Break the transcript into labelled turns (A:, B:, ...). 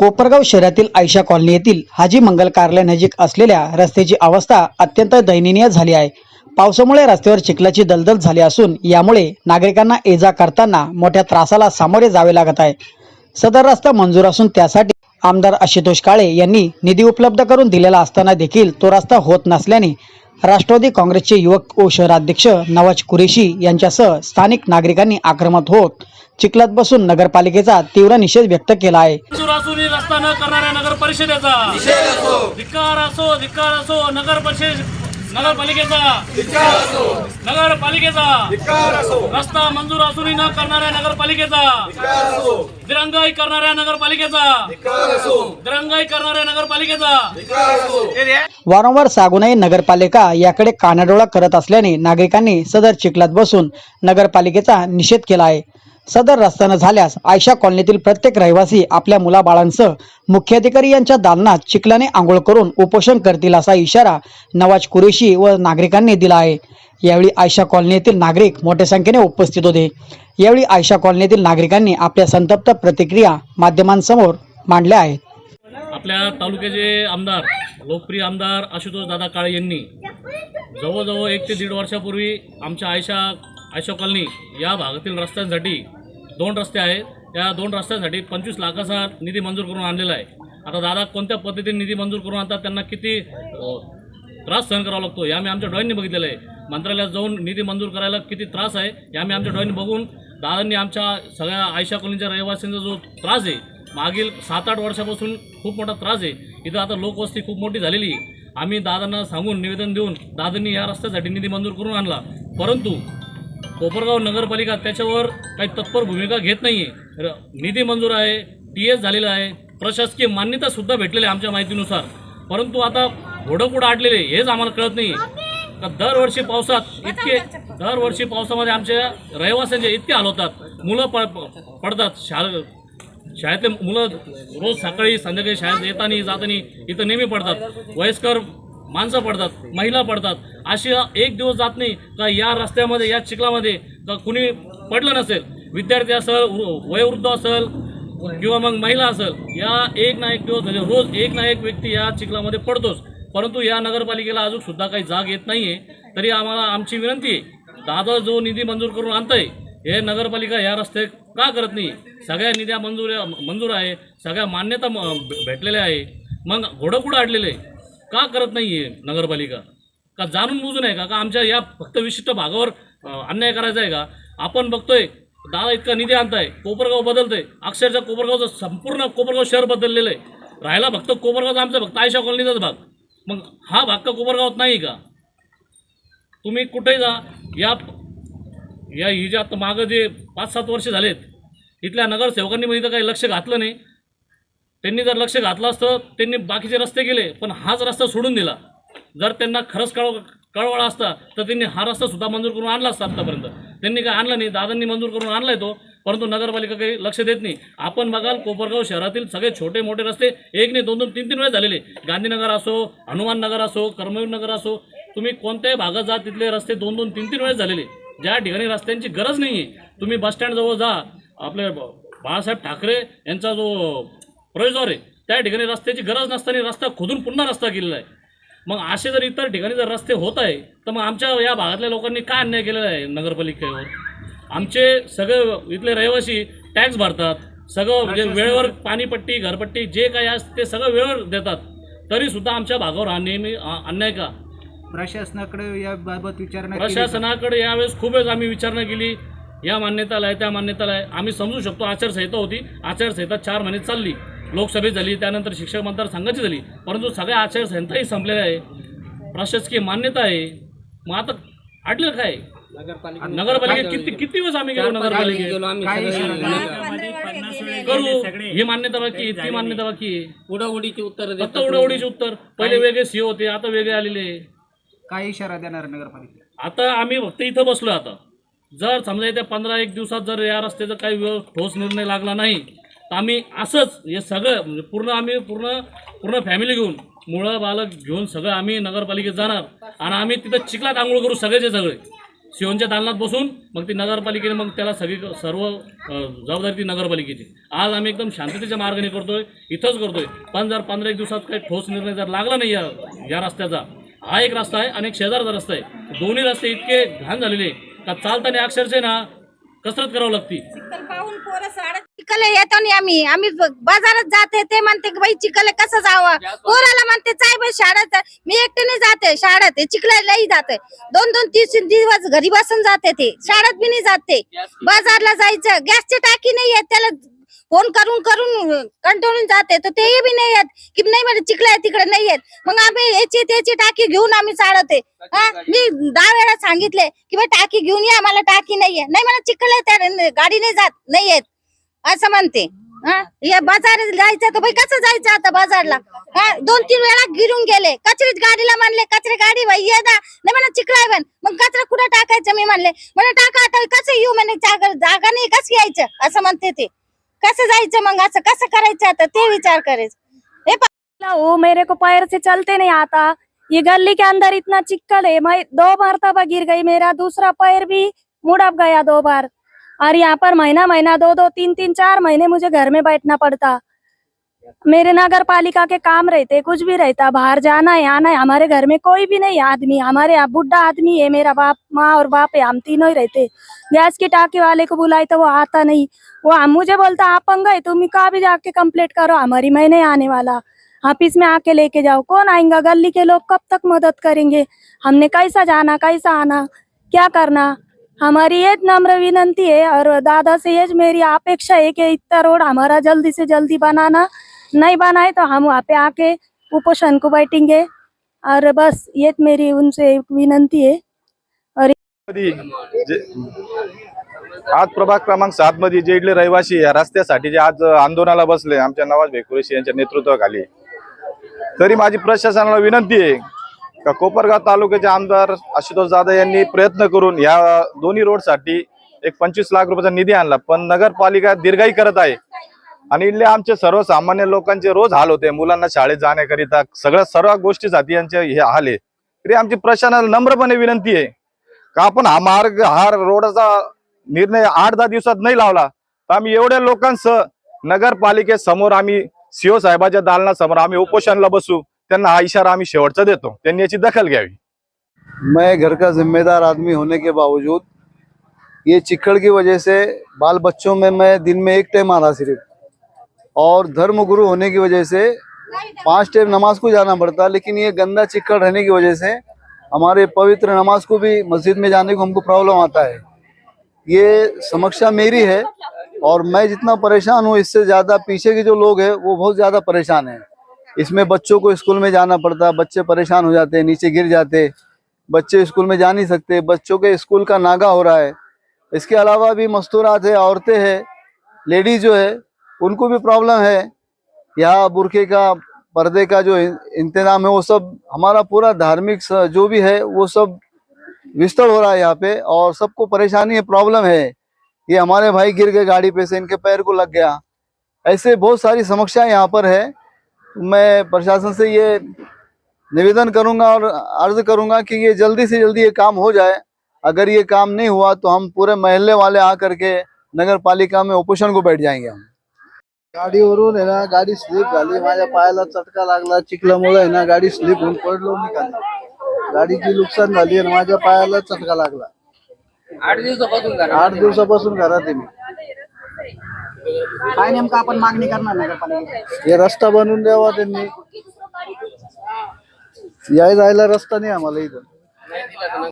A: कोपरगाव शहरातील आयशा कॉलनी येथील हाजी मंगल कार्यालयानजीक असलेल्या रस्त्याची अवस्था अत्यंत दयनीय झाली आहे. पावसामुळे रस्त्यावर चिखलाची दलदल झाली असून यामुळे नागरिकांना ये जा करताना मोठ्या त्रासाला सामोरे जावे लागत आहे. सदर रस्ता मंजूर असून त्यासाठी आमदार आशुतोष काळे यांनी निधी उपलब्ध करून दिलेला असताना देखील तो रस्ता होत नसल्याने राष्ट्रवादी काँग्रेसचे युवक व शहराध्यक्ष नवाज कुरेशी यांच्यासह स्थानिक नागरिकांनी आक्रमक होत चिखलात बसून नगरपालिकेचा तीव्र निषेध व्यक्त केला आहे.
B: मंजूर असून रस्ता न करणाऱ्या नगर परिषदेचा. धिक्कार असो धिक्कार असो नगर परिषद नगरपालिकेचा. नगरपालिकेचा रस्ता मंजूर असूनही न करणाऱ्या नगरपालिकेचा दिरंगाई करणाऱ्या नगरपालिकेचा दिरंगाई करणाऱ्या नगरपालिकेचा
A: वारंवार सागुनाई नगरपालिका याकडे कानाडोळा करत असल्याने नागरिकांनी सदर चिखलात बसून नगरपालिकेचा निषेध केला आहे. सदर रस्त्यानं झाल्यास आयशा कॉलनीतील प्रत्येक रहिवासी आपल्या मुलाबाळांसह मुख्याधिकारी यांच्या दालनात चिखलाने आंघोळ करून उपोषण करतील असा इशारा नवाज कुरेशी व नागरिकांनी दिला आहे. यावेळी आयशा कॉलनीतील नागरिक मोठ्या संख्येने उपस्थित होते. यावेळी आयशा कॉलनीतील नागरिकांनी आपल्या संतप्त प्रतिक्रिया माध्यमांसमोर मांडल्या आहेत.
B: आपल्या तालुक्याचे आमदार लोकप्रिय आमदार आशुतोष दादा काळे यांनी जवळजवळ एक ते दीड वर्षापूर्वी आमच्या आयशा आयशा कॉलनी या भागातील रस्त्यांसाठी दोन रस्ते आहेत. त्या दोन रस्त्यांसाठी पंचवीस लाखाचा निधी मंजूर करून आणलेला आहे. आता दादा कोणत्या पद्धतीने निधी मंजूर करून आणतात? त्यांना किती त्रास सहन करावा लागतो? हे आम्ही आमच्या डोळ्यांनी बघितलेलं आहे. मंत्रालयात जाऊन निधी मंजूर करायला किती त्रास आहे हे आम्ही आमच्या डोळ्यांनी बघून दादांनी आमच्या सगळ्या आयशा कॉलनीच्या रहिवासींचा जो त्रास आहे मागील सात आठ वर्षापासून खूप मोठा त्रास आहे. इथं आता लोकवस्ती खूप मोठी झालेली आहे. आम्ही दादांना सांगून निवेदन देऊन दादांनी या रस्त्यासाठी निधी मंजूर करून आणला. परंतु कोपरगाव नगरपालिका त्याच्यावर काही तत्पर भूमिका घेत नाही आहे निधी मंजूर आहे टी एस झालेला आहे प्रशासकीय मान्यतासुद्धा भेटलेली आहे आमच्या माहितीनुसार. परंतु आता घोडं कुठं अडलेले हेच आम्हाला कळत नाही का दरवर्षी पावसात इतके दरवर्षी पावसामध्ये आमच्या रहिवाशांचे इतके हाल होतात मुलं पड पडतात शाळे शाळेतले मुलं रोज सकाळी संध्याकाळी शाळेत येतानी जातानी इथं नेहमी पडतात. वयस्कर माणसं पडतात महिला पडतात. अशी एक दिवस जात नाही का या रस्त्यामध्ये या चिखलामध्ये का कुणी पडलं नसेल विद्यार्थी असेल वयोवृद्ध असेल किंवा मग महिला असेल या एक ना एक दिवस म्हणजे रोज एक ना एक व्यक्ती या चिखलामध्ये पडतोच. परंतु या नगरपालिकेला अजून सुद्धा काही जाग येत नाहीये. तरी आम्हाला आमची विनंती आहे दादा जो निधी मंजूर करून आणतंय हे नगरपालिका या रस्ते का करत नाही? सगळ्या निध्या मंजूर मंजूर आहे सगळ्या मान्यता म- भेटलेल्या आहे. मग घोडं कुठं अडलेलं आहे का करत नाही आहे नगरपालिका? का जाणून बुजून आहे का? का आमच्या या फक्त विशिष्ट भागावर अन्याय करायचा आहे का? आपण बघतोय दादा इतका निधी आणताय कोपरगाव बदलतंय. अक्षरशः कोपरगावचं संपूर्ण कोपरगाव शहर बदललेलं आहे. राहायला फक्त कोपरगावचा आमचा फक्त आयशा कॉलनीचाच भाग. मग हा भाग का कोपरगावात नाही का? तुम्ही कुठेही जा या या ही जे आता मागं जे पाच सात वर्ष झालेत इथल्या नगरसेवकांनी मग इथं काही लक्ष घातलं नाही. त्यांनी जर लक्ष घातलं असतं त्यांनी बाकीचे रस्ते केले पण हाच रस्ता सोडून दिला. जर त्यांना खरंच कळव कळवळा असता तर त्यांनी हा रस्ता सुद्धा मंजूर करून आणला असता आत्तापर्यंत त्यांनी काय आणला नाही? दादांनी मंजूर करून आणलाय तो परंतु नगरपालिका काही लक्ष देत नाही. आपण बघाल कोपरगाव शहरातील सगळे छोटे मोठे रस्ते एक नाही दोन दोन तीन तीन वेळेस झालेले. गांधीनगर असो हनुमान नगर असो कर्मवीर नगर असो तुम्ही कोणत्याही भागात जा तिथले रस्ते दोन दोन तीन तीन वेळेस झालेले. ज्या ठिकाणी रस्त्यांची गरज नाही आहे तुम्ही बसस्टँडजवळ जा. आपले बाळासाहेब ठाकरे यांचा जो प्रवेशद्वार आहे. त्या ठिकाणी रस्त्याची गरज नसताना रस्ता खोदून पुन्हा रस्ता केलेला आहे. मग असे जर इतर ठिकाणी जर रस्ते होत आहे तर मग आमच्या या भागातल्या लोकांनी काय अन्याय केलेला आहे नगरपालिकेवर? आमचे सगळे इथले रहिवासी टॅक्स भरतात सगळं म्हणजे वेळेवर पाणीपट्टी घरपट्टी जे काही असते ते सगळं वेळेवर देतात. तरी सुद्धा आमच्या भागावर हा नेहमी अन्याय का?
C: प्रशासनाकडे याबाबत विचारणा?
B: प्रशासनाकडे यावेळेस खूप वेळेस आम्ही विचारणा केली. या मान्यताला आहे त्या मान्यताला आहे. आम्ही समजू शकतो आचारसंहिता होती. आचारसंहिता चार महिने चालली. लोकसभेत झाली त्यानंतर शिक्षक मतदारसंघाची झाली परंतु सगळ्या आचारसंहिताही संपलेल्या आहे. प्रशासकीय मान्यता आहे. मग आता अडलं काय? नगरपालिका किती किती दिवस आम्ही गेलो नगरपालिकेत? करू. ही मान्यता बाकी ती मान्यता बाकी आहे.
D: उडाउडीची उत्तर
B: फक्त उडवडीचे उत्तर. पहिले वेगळे सीओ होते आता वेगळे आलेले.
C: काय इशारा देणार नगरपालिका
B: आता आम्ही फक्त इथं बसलो आता. जर समजा येत्या पंधरा एक दिवसात जर या रस्त्याचा काही ठोस निर्णय लागला नाही तर आम्ही असंच हे सगळं म्हणजे पूर्ण आम्ही पूर्ण पूर्ण फॅमिली घेऊन मुळं बालक घेऊन सगळं आम्ही नगरपालिकेत जाणार. आणि आम्ही तिथं चिखलात आंघोळ करू सगळेचे सगळे. शिवनच्या दालनात बसून मग ती नगरपालिकेने मग त्याला सगळी सर्व जबाबदारी ती नगरपालिकेची. आज आम्ही एकदम शांततेच्या मार्गाने करतोय इथंच करतोय. पण जर पंधरा एक दिवसात काही ठोस निर्णय जर लागला नाही या या रस्त्याचा हा एक रस्ता आहे आणि एक शेजारचा रस्ता आहे. दोन्ही रस्ते इतके घाण झालेले का चालताना अक्षरशः ना कसरत करावं लागती?
D: पाहून पोरं साडत चिखले येतो आणि आम्ही. आम्ही ब- बाजारात जाते ते म्हणते की बाई चिखले कसं जावं? पोराला म्हणते चाय बाई शाळेत मी एकटीने जाते शाळेत चिखल्यालाही जाते. दोन दोन तीन तीन दिवस घरी बसून जाते ते. शाळेत बी नाही जाते. बाजारला जायचं. गॅसची टाकी नाही त्याला फोन करून करून कंटाळून जाते. तर तेही बी नाही येत की नाही म्हणजे चिखला आहे तिकडे नाही येत मग आम्ही याची त्याची टाकी घेऊन आम्ही चालवते हा? मी दहा वेळा सांगितले की बाई टाकी घेऊन या मला टाकी नाहीये. नाही मला चिखल आहे त्या गाडी नाही जात. नाही येत असं म्हणते. हा? या बाजार जायचं तर कसं जायचं आता बाजारला? हा? दोन तीन वेळा गिरून गेले. कचरीत गाडीला म्हणले कचरे गाडी बाई ये ना नाही म्हणा चिखलाय बन मग कचरा कुठं टाकायचं मी म्हणले. म्हणे टाका आता कसं येऊ म्हणे जागा जागा नाही कसं यायचं? असं म्हणते ते. कसं जायचं मग? असं कसं करायचं आता? ते विचार करायचं हे
E: ओ मेरे को पैर से चलते नहीं आता. ये गली के अंदर इतना चिक्कल है। मैं दो मरतबा गिर गई। मेरा दूसरा पैर भी मुड़प गया दो बार। और यहाँ पर महीना महीना दो दो तीन तीन चार महीने मुझे घर में बैठना पड़ता। मेरे नगर पालिका के काम रहते, कुछ भी रहता, बाहर जाना है, आना है, हमारे घर में कोई भी नहीं आदमी, हमारे यहाँ बुढ़ा आदमी है, मेरा बाप, माँ और बाप है, हम तीनों ही रहते। गैस की टाके वाले को बुलाई तो वो आता नहीं। वो हम मुझे बोलता, आप अंगा तुम कहा भी जाके कंप्लेंट करो, हमारी मैं नहीं आने वाला। ऑफ़िस में आके लेके जाओ, कौन आएगा? गली के लोग कब तक मदद करेंगे? हमने कैसा जाना, कैसा आना? क्या करना? हमारी ये नम्र विनंती है और दादा से ये मेरी अपेक्षा है कि इतना रोड हमारा जल्दी से जल्दी बनाना नहीं बनाए तो हम वहाँ पे आके कुपोषण को बैठेंगे। और बस ये मेरी उनसे विनंती है।
F: और आज प्रभाग क्रमांक सात मध्ये जे इथले रहिवासी या रस्त्यासाठी जे आज आंदोलनाला बसले आमच्या नवाज भेकुरेशी यांच्या नेतृत्वाखाली. तरी माझी प्रशासनाला विनंती आहे का कोपरगाव तालुक्याचे आमदार आशुतोष जाधव यांनी प्रयत्न करून या दोन्ही रोडसाठी एक पंचवीस लाख रुपयाचा निधी आणला पण नगरपालिका दीर्घाई करत आहे. आणि इथले आमचे सर्वसामान्य लोकांचे रोज हाल होते. मुलांना शाळेत जाण्याकरिता सगळ्या सर्व गोष्टीसाठी यांचे हे हाल आहे. तरी आमची प्रशासनाला नम्रपणे विनंती आहे का आपण हा मार्ग हा रोडचा निर्णय आठ दहा दिवसात नाही लावला तर आम्ही एवढ्या लोकांसह नगरपालिकेसमोर आम्ही सीओ साहेबाच्या दालनासमोर आम्ही उपोषणला बसू त्यांना हा इशारा आम्ही शेवटचा देतो. त्यांनी याची दखल घ्यावी.
G: मैं घर का जिम्मेदार आदमी होने के बावजूद ये चिक्कड़ की वजह से बाल बच्चों में मैं दिन में एक टाइम आ रहा सिर्फ। और धर्म गुरु होने की वजह से पाँच टाइम नमाज़ को जाना पड़ता, लेकिन ये गंदा चिक्कड़ रहने की वजह से हमारे पवित्र नमाज़ को भी मस्जिद में जाने को हमको प्रॉब्लम आता है। ये समस्या मेरी है और मैं जितना परेशान हूँ, इससे ज़्यादा पीछे के जो लोग हैं, वो बहुत ज़्यादा परेशान हैं। इसमें बच्चों को स्कूल में जाना पड़ता, बच्चे परेशान हो जाते हैं नीचे गिर जाते, बच्चे स्कूल में जा नहीं सकते, बच्चों के स्कूल का नागा हो रहा है। इसके अलावा भी मस्तूरात है, औरतें हैं, लेडीज़ जो है उनको भी प्रॉब्लम है। यहाँ बुरखे का, पर्दे का जो इंतज़ाम है, वो सब हमारा पूरा धार्मिक जो भी है, वो सब विस्तार हो रहा है यहाँ पे और सबको परेशानी है प्रॉब्लम है। ये हमारे भाई गिर गए गाड़ी पे से, इनके पैर को लग गया। ऐसे बहुत सारी समस्याएँ यहाँ पर है। मैं प्रशासन से ये निवेदन करूँगा और अर्ज़ करूँगा कि ये जल्दी से जल्दी ये काम हो जाए। अगर ये काम नहीं हुआ तो हम पूरे महल्ले वाले आकर के नगर पालिका में उपोषण को बैठ जाएँगे हम। गाडीवरून आहे ना गाडी स्लिप झाली माझ्या पायाला चटका लागला चिखलामुळे आहे ना गाडी स्लिप होऊन पडलो निघाली गाडीची नुकसान झाली आणि माझ्या पायाला चटका लागला. आठ दिवसापासून आठ दिवसापासून घरात आहे मी.
A: काय नेमकं आपण मागणी करणार नगरपालिकेची
G: हे रस्ता बनवून द्यावा त्यांनी. याय जायला रस्ता नाही आम्हाला इथं.